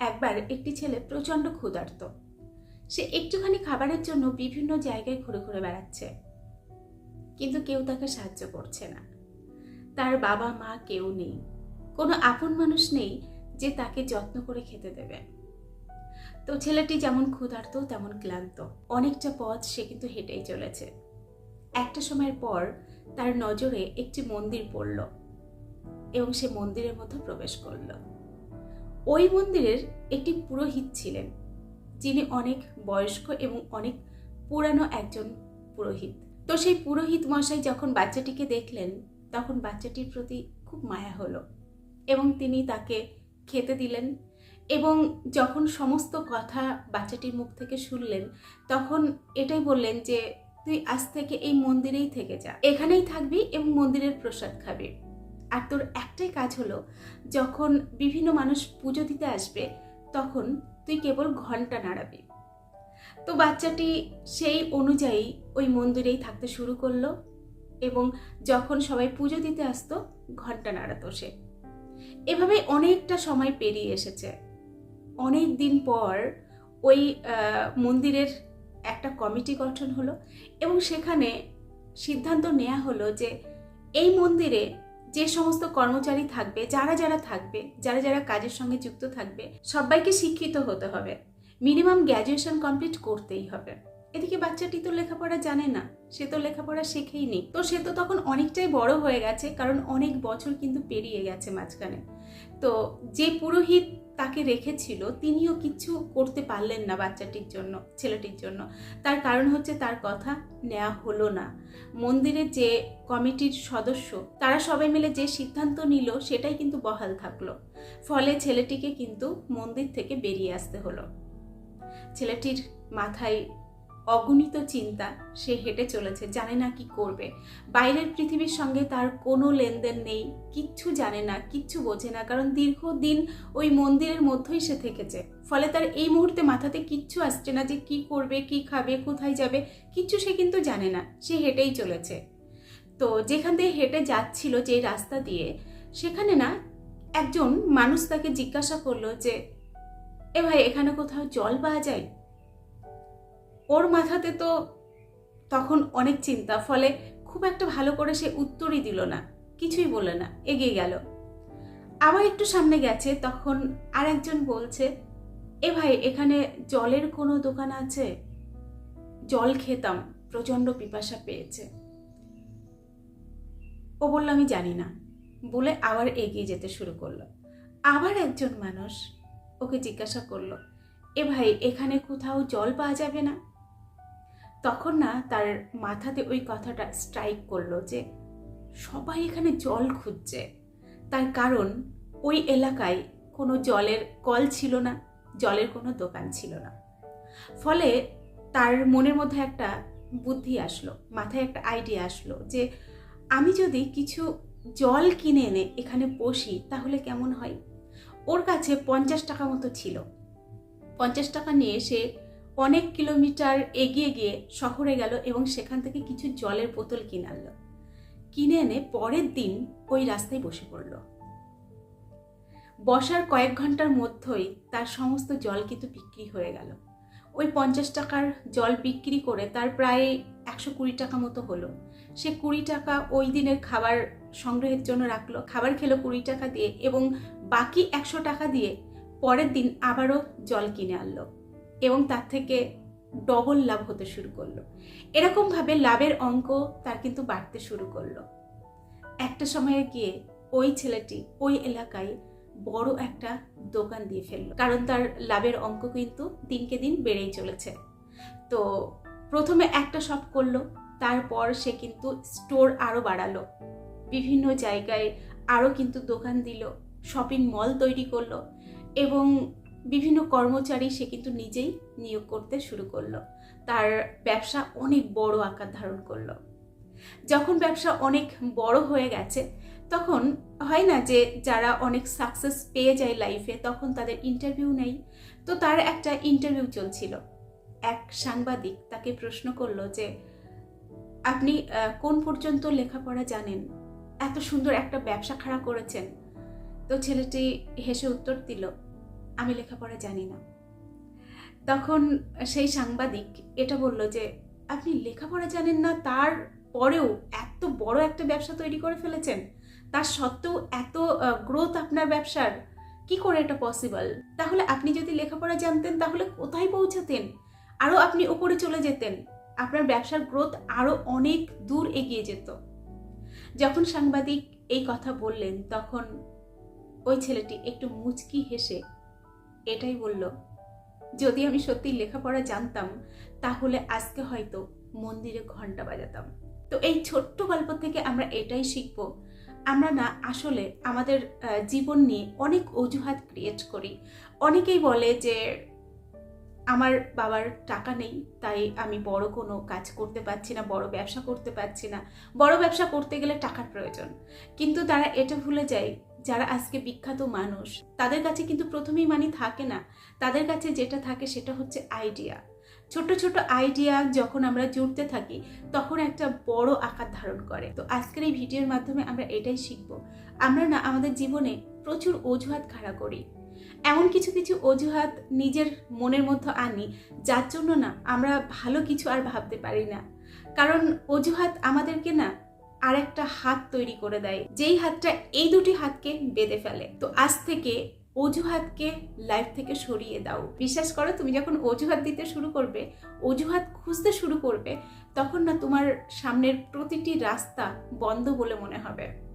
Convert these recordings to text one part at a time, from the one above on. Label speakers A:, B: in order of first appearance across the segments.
A: একবার একটি ছেলে প্রচণ্ড ক্ষুধার্ত। সে একটুখানি খাবারের জন্য বিভিন্ন জায়গায় ঘুরে ঘুরে বেড়াচ্ছে। কিন্তু কেউ তাকে সাহায্য করছে না। তার বাবা মা কেউ নেই। কোনো আপন মানুষ নেই যে তাকে যত্ন করে খেতে দেবে। তো ছেলেটি যেমন ক্ষুধার্ত, তেমন ক্লান্ত। অনেকটা পথ সে কিন্তু হেঁটেই চলেছে। একটা সময়ের পর তার নজরে একটি মন্দির পড়ল এবং সে মন্দিরের মধ্যে প্রবেশ করল। ওই মন্দিরের একটি পুরোহিত ছিলেন, যিনি অনেক বয়স্ক এবং অনেক পুরানো একজন পুরোহিত। তো সেই পুরোহিত মশাই যখন বাচ্চাটিকে দেখলেন, তখন বাচ্চাটির প্রতি খুব মায়া হলো এবং তিনি তাকে খেতে দিলেন এবং যখন সমস্ত কথা বাচ্চাটির মুখ থেকে শুনলেন, তখন এটাই বললেন যে, তুই আজ থেকে এই মন্দিরেই থেকে যা। এখানেই থাকবি এবং মন্দিরের প্রসাদ খাবি। আর তোর একটাই কাজ হলো, যখন বিভিন্ন মানুষ পুজো দিতে আসবে, তখন তুই কেবল ঘণ্টা নাড়াবি। তো বাচ্চাটি সেই অনুযায়ী ওই মন্দিরেই থাকতে শুরু করল এবং যখন সবাই পুজো দিতে আসতো, ঘণ্টা নাড়াতো সে। এভাবে অনেকটা সময় পেরিয়ে এসেছে। অনেক দিন পর ওই মন্দিরের একটা কমিটি গঠন হলো এবং সেখানে সিদ্ধান্ত নেওয়া হলো যে এই মন্দিরে যে সমস্ত কর্মচারী থাকবে, যারা যারা থাকবে, যারা যারা কাজের সঙ্গে যুক্ত থাকবে, সবাইকে শিক্ষিত হতে হবে। মিনিমাম গ্র্যাজুয়েশন কমপ্লিট করতেই হবে। এদিকে বাচ্চাটি তো লেখাপড়া জানে না, সে তো লেখাপড়া শেখেই নেই। তো সে তো তখন অনেকটাই বড় হয়ে গেছে, কারণ অনেক বছর কিন্তু পেরিয়ে গেছে মাঝখানে। তো যে পুরোহিত তাকে রেখেছিল, তিনিও কিছু করতে পারলেন না বাচ্চাটির জন্য, ছেলেটির জন্য। তার কারণ হচ্ছে তার কথা নেওয়া হলো না। মন্দিরের যে কমিটির সদস্য, তারা সবাই মিলে যে সিদ্ধান্ত নিল, সেটাই কিন্তু বহাল থাকল। ফলে ছেলেটিকে কিন্তু মন্দির থেকে বেরিয়ে আসতে হলো। ছেলেটির মাথায় অগণিত চিন্তা, সে হেঁটে চলেছে, জানে না কি করবে। বাইরের পৃথিবীর সঙ্গে তার কোনো লেনদেন নেই, কিচ্ছু জানে না, কিচ্ছু বোঝে না, কারণ দীর্ঘদিন ওই মন্দিরের মধ্যেই সে থেকেছে। ফলে তার এই মুহূর্তে মাথাতে কিচ্ছু আসছে না যে কি করবে, কি খাবে, কোথায় যাবে, কিচ্ছু সে কিন্তু জানে না, সে হেঁটেই চলেছে। তো যেখান দিয়ে হেঁটে যাচ্ছিল যে রাস্তা দিয়ে, সেখানে না একজন মানুষ তাকে জিজ্ঞাসা করল যে, এ ভাই, এখানে কোথাও জল পাওয়া যায়? ওর মাথাতে তো তখন অনেক চিন্তা, ফলে খুব একটা ভালো করে সে উত্তরই দিল না, কিছুই বলে না, এগিয়ে গেল। আবার একটু সামনে গেছে, তখন আর একজন বলছে, এ ভাই, এখানে জলের কোনো দোকান আছে? জল খেতাম, প্রচণ্ড পিপাসা পেয়েছে। ও বলল, আমি জানি না। বলে আবার এগিয়ে যেতে শুরু করল। আবার একজন মানুষ ওকে জিজ্ঞাসা করল, এ ভাই, এখানে কোথাও জল পাওয়া যাবে না? তখন না তার মাথাতে ওই কথাটা স্ট্রাইক করল যে, সবাই এখানে জল খুঁজছে। তার কারণ ওই এলাকায় কোনো জলের কল ছিল না, জলের কোনো দোকান ছিল না। ফলে তার মনের মধ্যে একটা বুদ্ধি আসলো, মাথায় একটা আইডিয়া আসলো যে, আমি যদি কিছু জল কিনে এনে এখানে বসি তাহলে কেমন হয়? ওর কাছে পঞ্চাশ টাকা মতো ছিল। পঞ্চাশ টাকা নিয়ে সে অনেক কিলোমিটার এগিয়ে গিয়ে শহরে গেল এবং সেখান থেকে কিছু জলের বোতল কিনে আনলো। কিনে এনে পরের দিন ওই রাস্তায় বসে পড়ল। বসার কয়েক ঘণ্টার মধ্যেই তার সমস্ত জল কিন্তু বিক্রি হয়ে গেল। ওই পঞ্চাশ টাকার জল বিক্রি করে তার প্রায় একশো কুড়ি টাকা মতো হলো। সে কুড়ি টাকা ওই দিনের খাবার সংগ্রহের জন্য রাখল, খাবার খেলো কুড়ি টাকা দিয়ে এবং বাকি একশো টাকা দিয়ে পরের দিন আবারও জল কিনে আনলো। এবং তার থেকে ডবল লাভ হতে শুরু করল। এরকমভাবে লাভের অঙ্ক তার কিন্তু বাড়তে শুরু করল। একটা সময়ে গিয়ে ওই ছেলেটি ওই এলাকায় বড় একটা দোকান দিয়ে ফেলল। কারণ তার লাভের অঙ্ক কিন্তু দিনকে দিন বেড়েই চলেছে। তো প্রথমে একটা শপ করল, তারপর সে কিন্তু স্টোর আরও বাড়ালো। বিভিন্ন জায়গায় আরও কিন্তু দোকান দিল শপিং মল তৈরি করল এবং বিভিন্ন কর্মচারী সে কিন্তু নিজেই নিয়োগ করতে শুরু করল। তার ব্যবসা অনেক বড় আকার ধারণ করল। যখন ব্যবসা অনেক বড় হয়ে গেছে, তখন হয় না যে যারা অনেক সাকসেস পেয়ে যায় লাইফে তখন তাদের ইন্টারভিউ নেই। তো তার একটা ইন্টারভিউ চলছিল। এক সাংবাদিক তাকে প্রশ্ন করল যে, আপনি কোন পর্যন্ত লেখাপড়া জানেন? এত সুন্দর একটা ব্যবসা খাড়া করেছেন। তো ছেলেটি হেসে উত্তর দিল আমি লেখাপড়া জানি না। তখন সেই সাংবাদিক এটা বলল যে, আপনি লেখাপড়া জানেন না, তার পরেও এত বড় একটা ব্যবসা তৈরি করে ফেলেছেন। তার সত্ত্বেও এত গ্রোথ আপনার ব্যবসার। কি করে এটা পসিবল তাহলে আপনি যদি লেখাপড়া জানতেন, তাহলে কোথায় পৌঁছাতেন? আরও আপনি ওপরে চলে যেতেন। আপনার ব্যবসার গ্রোথ আরও অনেক দূর এগিয়ে যেত। যখন সাংবাদিক এই কথা বললেন, তখন ওই ছেলেটি একটু মুচকি হেসে এটাই বলল, যদি আমি সত্যি লেখাপড়া জানতাম, তাহলে আজকে হয়তো মন্দিরে ঘণ্টা বাজাতাম। তো এই ছোট্ট গল্প থেকে আমরা এটাই শিখব। আমরা না আসলে আমাদের জীবন নিয়ে অনেক অজুহাত ক্রিয়েট করি। অনেকেই বলে যে আমার বাবার টাকা নেই, তাই আমি বড় কোনো কাজ করতে পারছি না, বড় ব্যবসা করতে পারছি না। বড় ব্যবসা করতে গেলে টাকার প্রয়োজন। কিন্তু তারা এটা ভুলে যায়, যারা আজকে বিখ্যাত মানুষ, তাদের কাছে কিন্তু প্রথমেই মানি থাকে না। তাদের কাছে যেটা থাকে সেটা হচ্ছে আইডিয়া ছোট ছোট আইডিয়া যখন আমরা জুড়তে থাকি, তখন একটা বড় আকার ধারণ করে। তো আজকের এই ভিডিওর মাধ্যমে আমরা এটাই শিখব। আমরা না, আমাদের জীবনে প্রচুর অজুহাত খাড়া করি। এমন কিছু কিছু অজুহাত নিজের মনের মধ্যে আনি, যার জন্য না আমরা ভালো কিছু আর ভাবতে পারি না। কারণ অজুহাত আমাদেরকে না আর একটা হাত তৈরি করে দেয়, যেই হাতটা এই দুটি হাতকে বেঁধে ফেলে। তো আজ থেকে অজুহাতকে লাইফ থেকে সরিয়ে দাও। বিশ্বাস করো, তুমি যখন অজুহাত দিতে শুরু করবে, অজুহাত খুঁজতে শুরু করবে, তখন না তোমার সামনের প্রতিটি রাস্তা বন্ধ বলে মনে হবে।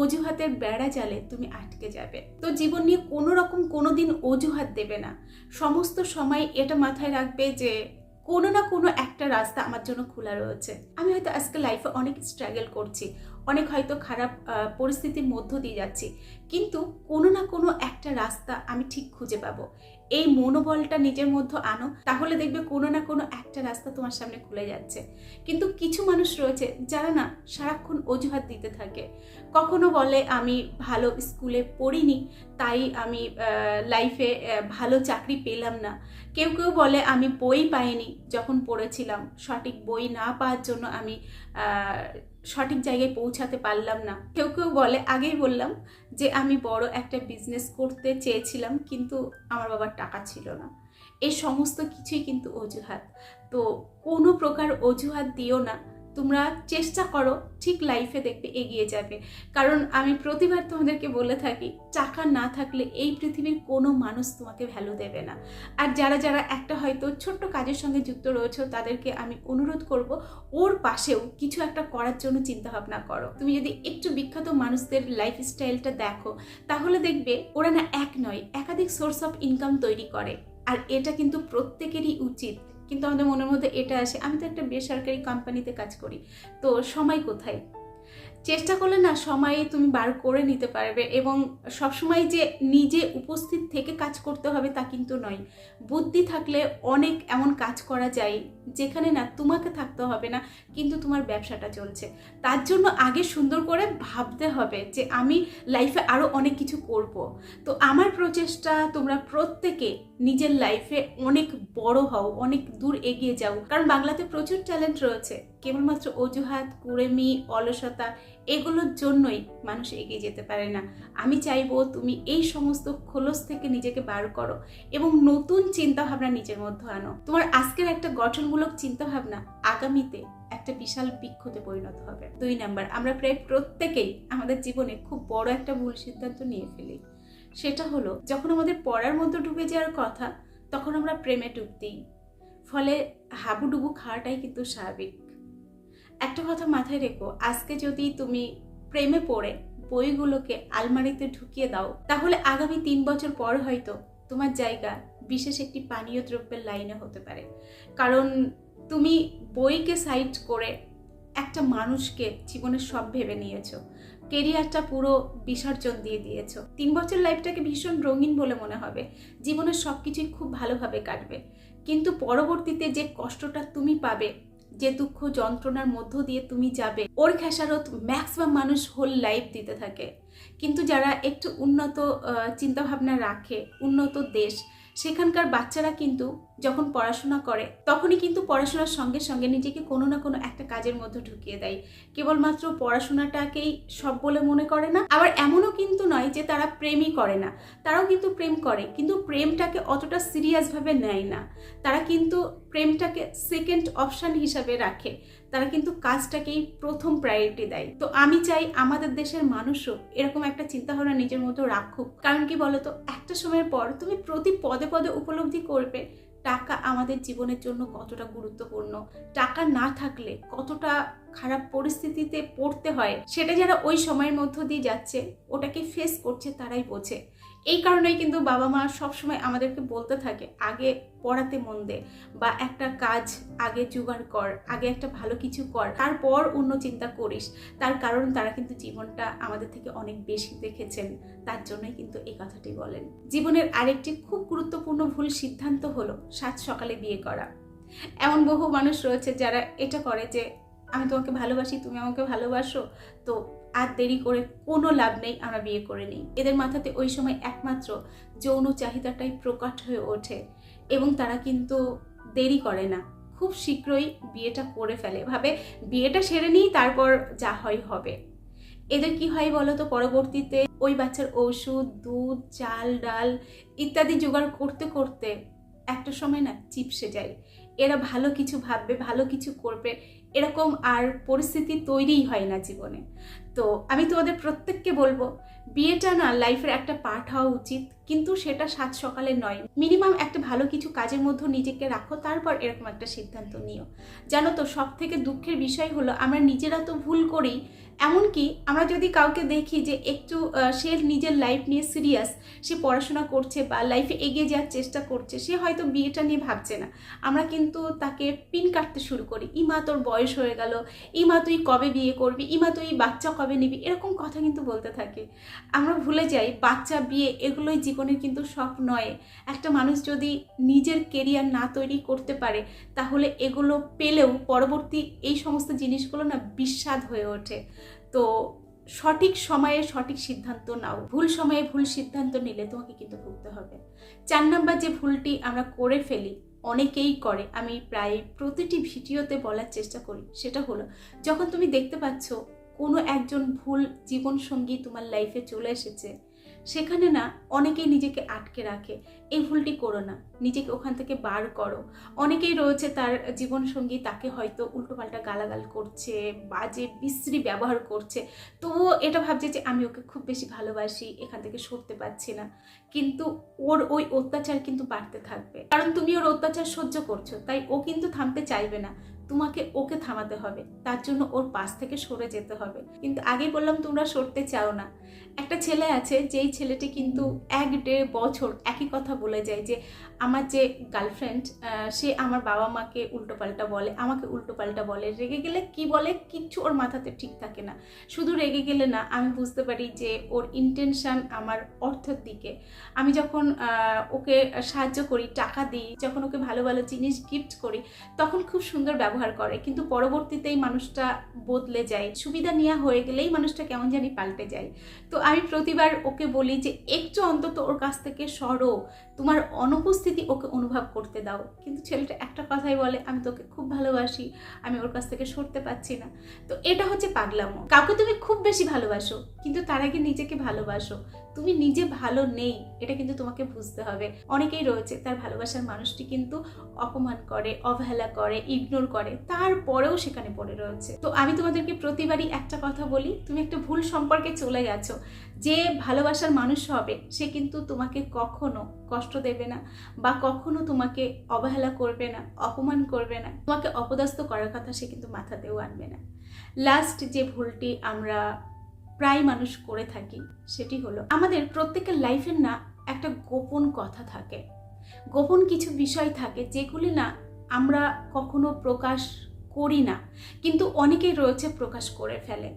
A: অজুহাতের বেড়া জালে তুমি আটকে যাবে। তো জীবন নিয়ে কোনো রকম কোনো দিন অজুহাত দেবে না। সমস্ত সময় এটা মাথায় রাখবে যে কোনো না কোনো একটা রাস্তা আমার জন্য খোলা রয়েছে। আমি হয়তো আজকে লাইফে অনেক স্ট্রাগল করছি, অনেক হয়তো খারাপ পরিস্থিতির মধ্য দিয়ে যাচ্ছি, কিন্তু কোনো না কোনো একটা রাস্তা আমি ঠিক খুঁজে পাবো। এই মনোবলটা নিজের মধ্যে আনো, তাহলে দেখবে কোনো না কোনো একটা রাস্তা তোমার সামনে খুলে যাচ্ছে। কিন্তু কিছু মানুষ রয়েছে যারা না সারাক্ষণ অজুহাত দিতে থাকে। কখনো বলে, আমি ভালো স্কুলে পড়িনি, তাই আমি লাইফে ভালো চাকরি পেলাম না। কেউ কেউ বলে, আমি বই পাইনি যখন পড়েছিলাম। সঠিক বই না পাওয়ার জন্য আমি সঠিক জায়গায় পৌঁছাতে পারলাম না। কেউ কেউ বলে, আগেই বললাম যে আমি বড় একটা বিজনেস করতে চেয়েছিলাম, কিন্তু আমার বাবার টাকা ছিল না। এই সমস্ত কিছুই কিন্তু অজুহাত। তো কোনো প্রকার অজুহাত দিও না। তোমরা চেষ্টা করো, ঠিক লাইফে দেখবে এগিয়ে যাবে। কারণ আমি প্রতিবার তোমাদেরকে বলে থাকি, টাকা না থাকলে এই পৃথিবীর কোনো মানুষ তোমাকে ভ্যালু দেবে না। আর যারা যারা একটা হয়তো ছোট্ট কাজের সঙ্গে যুক্ত রয়েছে, তাদেরকে আমি অনুরোধ করব, ওর পাশেও কিছু একটা করার জন্য চিন্তা ভাবনা করো। তুমি যদি একটু বিখ্যাত মানুষদের লাইফ স্টাইলটা দেখো, তাহলে দেখবে ওরা না এক নয়, একাধিক সোর্স অফ ইনকাম তৈরি করে। আর এটা কিন্তু প্রত্যেকেরই উচিত কিন্তু আমাদের মনের মধ্যে এটা আসে, আমি তো একটা বেসরকারি কোম্পানিতে কাজ করি, তো সময় কোথায়? চেষ্টা করলে না সময় তুমি বার করে নিতে পারবে এবং সবসময় যে নিজে উপস্থিত থেকে কাজ করতে হবে তা কিন্তু নয়। বুদ্ধি থাকলে অনেক এমন কাজ করা যায় যেখানে না তোমাকে থাকতে হবে না, কিন্তু তোমার ব্যবসাটা চলছে। তার জন্য আগে সুন্দর করে ভাবতে হবে যে আমি লাইফে আরও অনেক কিছু করব। তো আমার প্রচেষ্টা তোমরা প্রত্যেকে নিজের লাইফে অনেক বড় হও, অনেক দূর এগিয়ে যাও। কারণ বাংলাতে প্রচুর ট্যালেন্ট রয়েছে। কেবলমাত্র অজুহাত, কুড়েমি, অলসতা এগুলোর জন্যই মানুষ এগিয়ে যেতে পারে না। আমি চাইব তুমি এই সমস্ত খোলস থেকে নিজেকে বার করো এবং নতুন চিন্তা ভাবনা নিজের মধ্যে আনো। তোমার আজকের একটা গঠনমূলক চিন্তা ভাবনা আগামীতে একটা বিশাল বৃক্ষতে পরিণত হবে। দুই নাম্বার, আমরা প্রায় প্রত্যেকেই আমাদের জীবনে খুব বড় একটা ভুল সিদ্ধান্ত নিয়ে ফেলি। সেটা হলো, যখন আমাদের পড়ার মধ্যে ডুবে যাওয়ার কথা, তখন আমরা প্রেমে ডুব দিই। ফলে হাবুডুবু খাওয়াটাই কিন্তু স্বাভাবিক। একটা কথা মাথায় রেখো, আজকে যদি তুমি প্রেমে পড়ে বইগুলোকে আলমারিতে ঢুকিয়ে দাও, তাহলে আগামী তিন বছর পর হয়তো তোমার জায়গা বিশেষ একটি পানীয় দ্রব্যের লাইনে হতে পারে। কারণ তুমি বইকে সাইড করে একটা মানুষকে জীবনের সব ভেবে নিয়েছো। কেরিয়ারটা পুরো বিসর্জন দিয়ে দিয়েছ। তিন বছর লাইফটাকে ভীষণ রঙিন বলে মনে হবে। জীবনের সব কিছুই খুব ভালোভাবে কাটবে। কিন্তু পরবর্তীতে যে কষ্টটা তুমি পাবে যে দুঃখ যন্ত্রণার মধ্য দিয়ে তুমি যাবে, ওর খেসারত ম্যাক্সিমাম মানুষ হোল লাইফ দিতে থাকে। কিন্তু যারা একটু উন্নত চিন্তাভাবনা রাখে, উন্নত দেশ সেখানকার বাচ্চারা কিন্তু যখন পড়াশোনা করে, তখনই কিন্তু পড়াশোনার সঙ্গে সঙ্গে নিজেকে কোনো না কোনো একটা কাজের মধ্যে ঢুকিয়ে দেয়। কেবলমাত্র পড়াশোনাটাকেই সব বলে মনে করে না, আবার এমনও কিন্তু নয় যে তারা প্রেমই করে না। তারাও কিন্তু প্রেম করে, কিন্তু প্রেমটাকে অতটা সিরিয়াসভাবে নেয় না। তারা কিন্তু প্রেমটাকে সেকেন্ড অপশান হিসাবে রাখে। তারা কিন্তু কাজটাকেই প্রথম প্রায়োরিটি দেয়। তো আমি চাই আমাদের দেশের মানুষও এরকম একটা চিন্তাভাবনা নিজের মতো রাখুক। কারণ কি বলতো? একটা সময়ের পর তুমি প্রতি পদে পদে উপলব্ধি করবে টাকা আমাদের জীবনের জন্য কতটা গুরুত্বপূর্ণ। টাকা না থাকলে কতটা খারাপ পরিস্থিতিতে পড়তে হয়, সেটা যারা ওই সময়ের মধ্য দিয়ে যাচ্ছে, ওটাকে ফেস করছে, তারাই বোঝে। এই কারণেই কিন্তু বাবা মা সবসময় আমাদেরকে বলতে থাকে, আগে পড়াতে মন দে বা একটা কাজ আগে জোগাড় কর, আগে একটা ভালো কিছু কর। তারপর অন্য চিন্তা করিস। তার কারণ তারা কিন্তু জীবনটা আমাদের থেকে অনেক বেশি দেখেছেন। তার জন্যই কিন্তু এই কথাটি বলেন। জীবনের আরেকটি খুব গুরুত্বপূর্ণ ভুল সিদ্ধান্ত হলো সাত সকালে বিয়ে করা। এমন বহু মানুষ রয়েছে যারা এটা করে যে, আমি তোমাকে ভালোবাসি, তুমি আমাকে ভালোবাসো। তো আর দেরি করে কোনো লাভ নেই, আমরা বিয়ে করে নিই। এদের মাথাতে ওই সময় একমাত্র যৌন চাহিদাটাই প্রকাট হয়ে ওঠে এবং তারা কিন্তু দেরি করে না। খুব শীঘ্রই বিয়েটা করে ফেলে। ভাবে, বিয়েটা সেরে নিই, তারপর যা হয় হবে। এদের কি হয় বলো তো? পরবর্তীতে ওই বাচ্চার ওষুধ, দুধ, চাল, ডাল ইত্যাদি জোগাড় করতে করতে একটা সময় না চিপসে যায়। এরা ভালো কিছু ভাববে, ভালো কিছু করবে। এরকম আর পরিস্থিতি তৈরিই হয় না জীবনে। তো আমি তোমাদের প্রত্যেককে বলব, বিয়েটা না লাইফের একটা পার্ট হওয়া উচিত। কিন্তু সেটা সাত সকালে নয়। মিনিমাম একটা ভালো কিছু কাজের মধ্যে নিজেকে রাখো, তারপর এরকম একটা সিদ্ধান্ত নিও। জানো তো সব থেকে দুঃখের বিষয় হলো, আমরা নিজেরা তো ভুল করি, এমনকি আমরা যদি কাউকে দেখি যে একটু সে নিজের লাইফ নিয়ে সিরিয়াস সে পড়াশোনা করছে বা লাইফে এগিয়ে যাওয়ার চেষ্টা করছে, সে হয়তো বিয়েটা নিয়ে ভাবছে না। আমরা কিন্তু তাকে পিন কাটতে শুরু করি ইমা তোর বয়স হয়ে গেল ইমা তুই কবে বিয়ে করবি ইমা তুই বাচ্চা কবে নিবি? এরকম কথা কিন্তু বলতে থাকে। আমরা ভুলে যাই, বাচ্চা, বিয়ে, এগুলোই জীবনের কিন্তু সব নয়। একটা মানুষ যদি নিজের কেরিয়ার না তৈরি করতে পারে, তাহলে এগুলো পেলেও পরবর্তী এই সমস্ত জিনিসগুলো না বিস্বাদ হয়ে ওঠে। তো সঠিক সময়ে সঠিক সিদ্ধান্ত নাও। ভুল সময়ে ভুল সিদ্ধান্ত নিলে তোমাকে কিন্তু ভুগতে হবে। চার নাম্বার যে ভুলটি আমরা করে ফেলি, অনেকেই করে। আমি প্রায় প্রতিটি ভিডিওতে বলার চেষ্টা করি। সেটা হলো, যখন তুমি দেখতে পাচ্ছ কোনো একজন ভুল জীবনসঙ্গী তোমার লাইফে চলে এসেছে সেখানে না অনেকেই নিজেকে আটকে রাখে। এই ভুলটি করো না। নিজেকে ওখান থেকে বার করো। অনেকেই রয়েছে তার জীবনসঙ্গী, তাকে হয়তো উল্টোপাল্টা গালাগাল করছে বাজে বিশ্রী ব্যবহার করছে। তবুও এটা ভাবছে যে আমি ওকে খুব বেশি ভালোবাসি, এখান থেকে সরতে পারছি না। কিন্তু ওর ওই অত্যাচার কিন্তু বাড়তে থাকবে। কারণ তুমি ওর অত্যাচার সহ্য করছ, তাই ও কিন্তু থামতে চাইবে না। তোমাকে ওকে থামাতে হবে, তার জন্য ওর পাশ থেকে সরে যেতে হবে। কিন্তু আগে বললাম তোমরা সরতে চাও না। একটা ছেলে আছে, যেই ছেলেটি কিন্তু এক দেড় বছর একই কথা বলে যায় যে আমার যে গার্লফ্রেন্ড সে আমার বাবা মাকে উল্টোপাল্টা বলে, আমাকে উল্টোপাল্টা বলে। রেগে গেলে কি বলে কিচ্ছু ওর মাথাতে ঠিক থাকে না। শুধু রেগে গেলে না, আমি বুঝতে পারি যে ওর ইন্টেনশন আমার অর্থের দিকে। আমি যখন ওকে সাহায্য করি, টাকা দিই, যখন ওকে ভালো ভালো জিনিস গিফট করি, তখন খুব সুন্দর ব্যবহার করে। কিন্তু পরবর্তীতেই মানুষটা বদলে যায়। সুবিধা নেওয়া হয়ে গেলেই মানুষটা কেমন জানি পাল্টে যায়। তো আমি প্রতিবার ওকে বলি যে, একটু অন্তত ওর কাছ থেকে সরো। তোমার অনুপস্থিতি ওকে অনুভব করতে দাও। কিন্তু ছেলেটা একটা কথাই বলে, আমি তোকে খুব ভালোবাসি, আমি ওর কাছ থেকে সরতে পারছি না। তো এটা হচ্ছে পাগলামো। কাউকে তুমি খুব বেশি ভালোবাসো, কিন্তু তার আগে নিজেকে ভালোবাসো। তুমি নিজে ভালো নেই, এটা কিন্তু তোমাকে বুঝতে হবে। অনেকেই রয়েছে, তার ভালোবাসার মানুষটি কিন্তু অপমান করে, অবহেলা করে ইগনোর করে, তারপরেও সেখানে পড়ে রয়েছে। তো আমি তোমাদেরকে প্রতিবারই একটা কথা বলি, তুমি একটা ভুল সম্পর্কে চলে গেছো। যে ভালোবাসার মানুষ হবে, সে কিন্তু তোমাকে কখনো কষ্ট দেবে না বা কখনো তোমাকে অবহেলা করবে না, অপমান করবে না। তোমাকে অপদস্থ করার কথা সে কিন্তু মাথাতেও আনবে না। লাস্ট যে ভুলটি আমরা প্রায় মানুষ করে থাকি, সেটি হলো আমাদের প্রত্যেকের লাইফের না একটা গোপন কথা থাকে। গোপন কিছু বিষয় থাকে যেগুলি না আমরা কখনো প্রকাশ করি না, কিন্তু অনেকেই রয়েছে প্রকাশ করে ফেলে।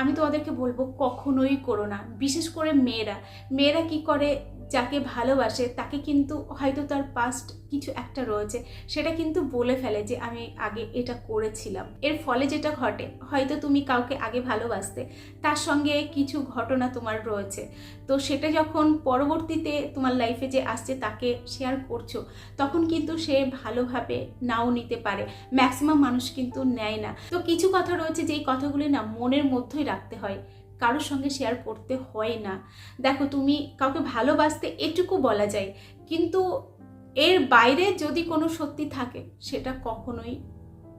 A: আমি তোমাদেরকে বলব কখনোই করো না, বিশেষ করে মেয়েরা। মেয়েরা কি করে যাকে ভালোবাসে, তাকে কিন্তু হয়তো তার পাস্ট কিছু একটা রয়েছে, সেটা কিন্তু বলে ফেলে যে আমি আগে এটা করেছিলাম। এর ফলে যেটা ঘটে, হয়তো তুমি কাউকে আগে ভালোবাসতে, তার সঙ্গে কিছু ঘটনা তোমার রয়েছে। তো সেটা যখন পরবর্তীতে তোমার লাইফে যে আসছে, তাকে শেয়ার করছ, তখন কিন্তু সে ভালোভাবে নাও নিতে পারে। ম্যাক্সিমাম মানুষ কিন্তু নেয় না। তো কিছু কথা রয়েছে যেই কথাগুলি না মনের মধ্যেই রাখতে হয়। কারোর সঙ্গে শেয়ার করতে হয় না। দেখো, তুমি কাউকে ভালোবাসতে এটুকু বলা যায়, কিন্তু এর বাইরে যদি কোনো সত্যি থাকে, সেটা কখনোই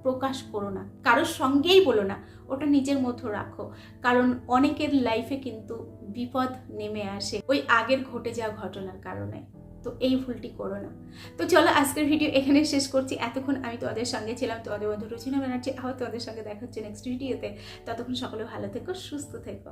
A: প্রকাশ করো না। কারোর সঙ্গেই বলো না, ওটা নিজের মতো রাখো। কারণ অনেকের লাইফে কিন্তু বিপদ নেমে আসে ওই আগের ঘটে যাওয়া ঘটনার কারণে। তো এই ভুলটি করো না। তো চলো আজকের ভিডিও এখানে শেষ করছি। এতক্ষণ আমি তোমাদের সঙ্গে ছিলাম, তোমাদের বন্ধু রচনা ব্যানার্জি। আবার তোমাদের সঙ্গে দেখা হচ্ছে নেক্সট ভিডিওতে ততক্ষণ সকলে ভালো থেকো, সুস্থ থেকো।